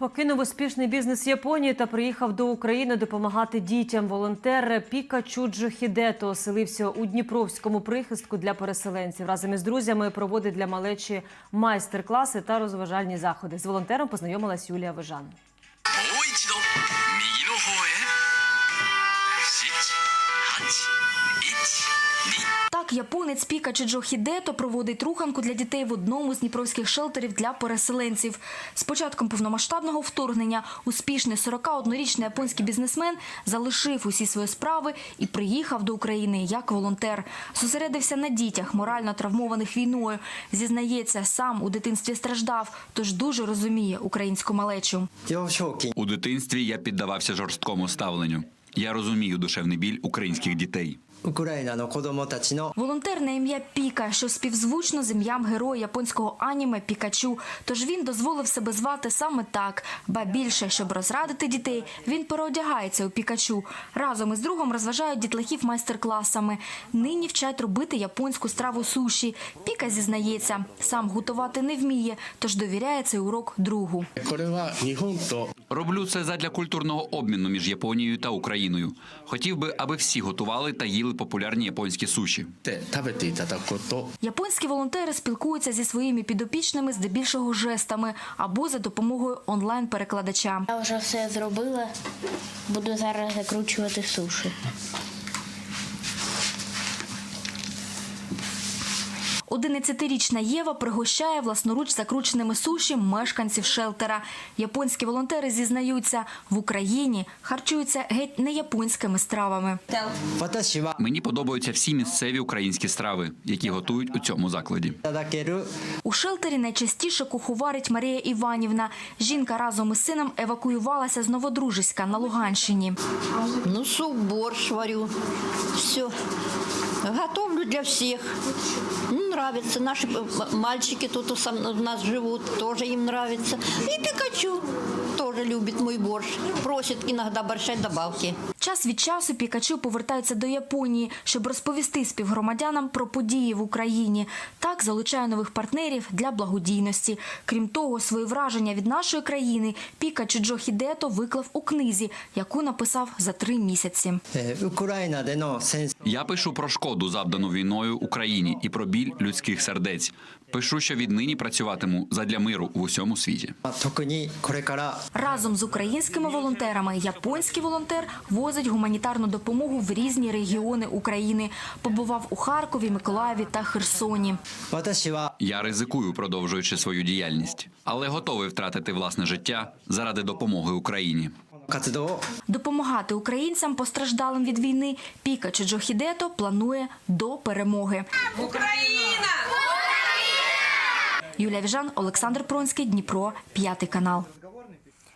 Покинув успішний бізнес Японії та приїхав до України допомагати дітям. Волонтер Піка Чуджо Хідето оселився у Дніпровському прихистку для переселенців. Разом із друзями проводить для малечі майстер-класи та розважальні заходи. З волонтером познайомилась Юлія Вижан. Японець Пікачі Джохідето проводить руханку для дітей в одному з дніпровських шелтерів для переселенців. З початком повномасштабного вторгнення успішний 41-річний японський бізнесмен залишив усі свої справи і приїхав до України як волонтер. Зосередився на дітях, морально травмованих війною. Зізнається, сам у дитинстві страждав, тож дуже розуміє українську малечу. У дитинстві я піддавався жорсткому ставленню. Я розумію душевний біль українських дітей. ウクライナの子供たちの Волонтер на ім'я Піка, що співзвучно з ім'ям героя японського аніме Пікачу. Тож він дозволив себе звати саме так. Ба більше, щоб розрадити дітей, він переодягається у Пікачу. Разом із другом розважають дітлахів майстер-класами. Нині вчать робити японську страву суші. Піка зізнається, сам готувати не вміє, тож довіряє цей урок другу. Роблю це задля культурного обміну між Японією та Україною. Хотів би, аби всі готували та їли популярні японські суші. Японські волонтери спілкуються зі своїми підопічними здебільшого жестами або за допомогою онлайн-перекладача. Я вже все зробила. Буду зараз закручувати суші. Одинадцятирічна Єва пригощає власноруч закрученими суші мешканців шелтера. Японські волонтери зізнаються, в Україні харчуються геть не японськими стравами. Мені подобаються всі місцеві українські страви, які готують у цьому закладі. У шелтері найчастіше куховарить Марія Іванівна. Жінка разом із сином евакуювалася з Новодружиська на Луганщині. Ну, суп, борщ варю. Все. Готовлю для всех. Ну, нравится. Наши мальчики тут у нас живут, тоже им нравится. И Пикачу тоже любит мой борщ. Просит иногда борща добавки. Час від часу Пікачу повертається до Японії, щоб розповісти співгромадянам про події в Україні. Так залучає нових партнерів для благодійності. Крім того, свої враження від нашої країни Пікачу Джо Хідето виклав у книзі, яку написав за три місяці. Україна えー я пишу про шкоду, завдану війною Україні, і про біль людських сердець. Пишу, що віднині працюватиму задля миру в усьому світі. разом з українськими волонтерами японський волонтер возить гуманітарну допомогу в різні регіони України. Побував у Харкові, Миколаєві та Херсоні. Я ризикую, продовжуючи свою діяльність, але готовий втратити власне життя заради допомоги Україні допомагати українцям постраждалим від війни. Піка Чоджохідето планує до перемоги. Україна! Юлія Віжан, Олександр Пронський, Дніпро, п'ятий канал.